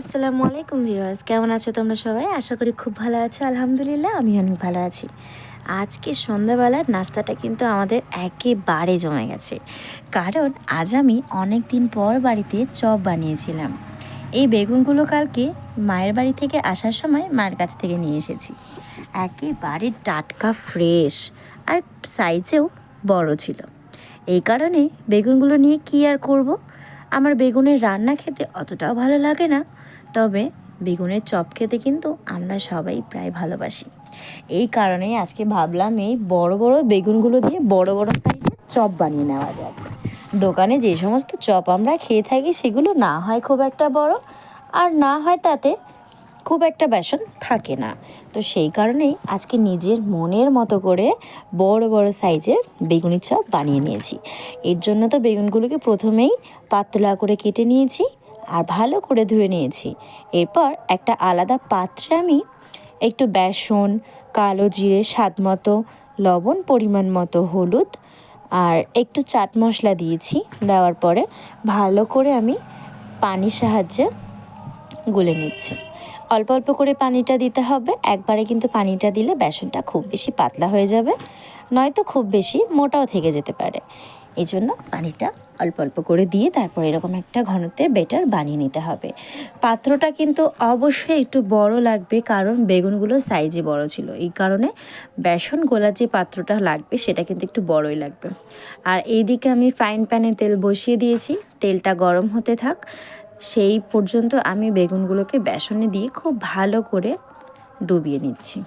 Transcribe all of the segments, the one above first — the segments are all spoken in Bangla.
আসসালামু আলাইকুম ভিউয়ার্স, কেমন আছো তোমরা সবাই? আশা করি খুব ভালো আছো। আলহামদুলিল্লাহ, আমি অনেক ভালো আছি। আজকে সন্ধ্যাবেলার নাস্তাটা কিন্তু আমাদের একেবারে জমে গেছে। কারণ আজ আমি অনেক দিন পর বাড়িতে চপ বানিয়েছিলাম। এই বেগুনগুলো কালকে মায়ের বাড়ি থেকে আসার সময় মায়ের কাছ থেকে নিয়ে এসেছি। একেবারে টাটকা ফ্রেশ আর সাইজেও বড় ছিল। এই কারণে বেগুনগুলো নিয়ে কী আর করব? আমার বেগুনের রান্না খেতে অতটাও ভালো লাগে না। তবে বেগুনের চপ খেতে কিন্তু আমরা সবাই প্রায় ভালোবাসি। এই কারণেই আজকে ভাবলাম এই বড় বড় বেগুনগুলো দিয়ে বড় বড় সাইজের চপ বানিয়ে নেওয়া যায় দোকানে যে সমস্ত চপ আমরা খেয়ে থাকি সেগুলো না হয় খুব একটা বড় আর না হয় তাতে খুব একটা বেসন থাকে না। তো সেই কারণেই আজকে নিজের মনের মতো করে বড় বড় সাইজের বেগুনি চপ বানিয়ে নিয়েছি। এর জন্য তো বেগুনগুলোকে প্রথমেই পাতলা করে কেটে নিয়েছি আর ভালো করে ধুয়ে নিয়েছি। এরপর একটা আলাদা পাত্রে আমি একটু বেসন, কালো জিরে, স্বাদ মতো, লবণ, পরিমাণ মতো হলুদ আর একটু চাট মশলা দিয়েছি। দেওয়ার পরে ভালো করে আমি পানির সাহায্যে গুলে নিচ্ছি। অল্প অল্প করে পানিটা দিতে হবে। একবারে কিন্তু পানিটা দিলে বেসনটা খুব বেশি পাতলা হয়ে যাবে। নয়তো খুব বেশি, মোটাও থেকে যেতে পারে। এই জন্য পানিটা অল্প অল্প করে দিয়ে তারপর এরকম একটা ঘনত্বের বেটার বানিয়ে নিতে হবে। পাত্রটা কিন্তু অবশ্যই একটু বড় লাগবে, কারণ বেগুনগুলো সাইজে বড় ছিল। এই কারণে বেসন গোলার যে পাত্রটা লাগবে, সেটা কিন্তু একটু বড়ই লাগবে। আর এইদিকে আমি ফ্রাইং প্যানে তেল বসিয়ে দিয়েছি। তেলটা গরম হতে থাক। সেই পর্যন্ত আমি বেগুনগুলোকে বেসনে দিয়ে খুব ভালো করে ডুবিয়ে নিচ্ছি।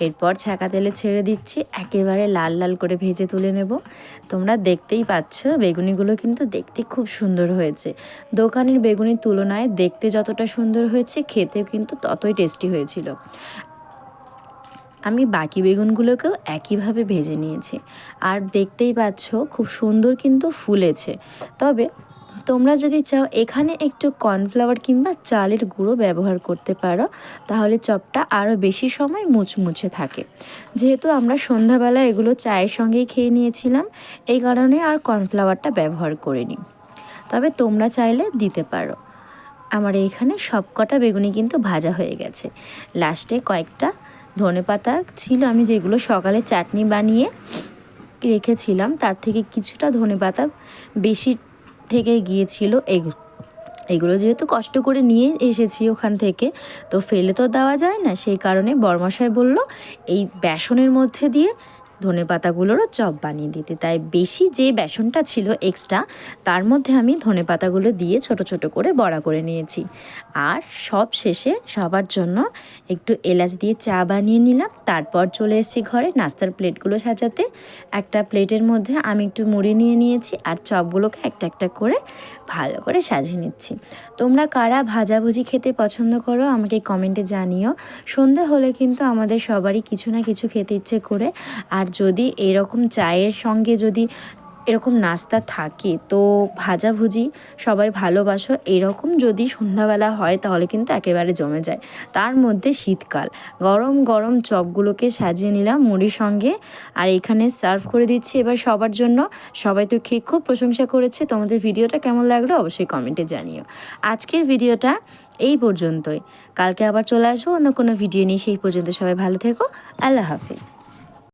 এরপর ছাকা তেলে ছেড়ে দিচ্ছি, একেবারে লাল লাল করে ভেজে তুলে নেব। তোমরা দেখতেই পাচ্ছ, বেগুনিগুলো কিন্তু দেখতে খুব সুন্দর হয়েছে। দোকানের বেগুনির তুলনায় দেখতে যতটা সুন্দর হয়েছে, খেতেও কিন্তু ততই টেস্টি হয়েছিল। আমি বাকি বেগুনগুলোকেও একইভাবে ভেজে নিয়েছি। আর দেখতেই পাচ্ছ, খুব সুন্দর কিন্তু ফুলেছে। তবে তোমরা যদি চাও এখানে একটু কর্নফ্লাওয়ার কিংবা চালের গুঁড়ো ব্যবহার করতে পারো, তাহলে চপটা আরও বেশি সময় মুচমুচে থাকে। যেহেতু আমরা সন্ধ্যাবেলা এগুলো চায়ের সঙ্গেই খেয়ে নিয়েছিলাম, এই কারণে আর কর্নফ্লাওয়ারটা ব্যবহার করিনি। তবে তোমরা চাইলে দিতে পারো। আমার এইখানে সবকটা বেগুনি কিন্তু ভাজা হয়ে গেছে। লাস্টে কয়েকটা ধনে পাতা ছিল, আমি যেগুলো সকালে চাটনি বানিয়ে রেখেছিলাম, তার থেকে কিছুটা ধনে পাতা বেশি থেকে গিয়েছিল এগুলো এগুলো যেহেতু কষ্ট করে নিয়ে এসেছি ওখান থেকে, তো ফেলে তো দেওয়া যায় না। সেই কারণে বরমশাই বলল, এই বেসনের মধ্যে দিয়ে ধনে পাতাগুলোরও চপ বানিয়ে দিতে। তাই বেশি যে বেসনটা ছিল এক্সট্রা তার মধ্যে আমি ধনে পাতাগুলো দিয়ে ছোট ছোট করে বড়া করে নিয়েছি। আর সব শেষে সবার জন্য একটু এলাচ দিয়ে চা বানিয়ে নিলাম। তারপর চলে এসেছি ঘরে নাস্তার প্লেটগুলো সাজাতে। একটা প্লেটের মধ্যে আমি একটু মুড়ি নিয়ে নিয়েছি আর চপগুলোকে একটা একটা করে ভালো করে সাজিয়ে নিচ্ছি। তোমরা কারা ভাজাভুজি খেতে পছন্দ করো আমাকে কমেন্টে জানিও। সন্ধে হলে কিন্তু আমাদের সবারই কিছু না কিছু খেতে ইচ্ছে করে। আর যদি এরকম চায়ের সঙ্গে যদি এরকম নাস্তা থাকে, তো ভাজাভুজি সবাই ভালোবাসো। এরকম যদি সন্ধ্যাবেলা হয়, তাহলে কিন্তু একেবারে জমে যায়। তার মধ্যে শীতকাল। গরম গরম চপগুলোকে সাজিয়ে নিলাম মুড়ির সঙ্গে। আর এখানে সার্ভ করে দিচ্ছি এবার সবার জন্য। সবাই তো খেয়ে খুব প্রশংসা করেছে। তোমাদের ভিডিওটা কেমন লাগল অবশ্যই কমেন্টে জানিও। আজকের ভিডিওটা এই পর্যন্তই। কালকে আবার চলে আসব, অন্য কোনো ভিডিও নিয়ে। সেই পর্যন্ত সবাই ভালো থেকো। আল্লাহ হাফিজ।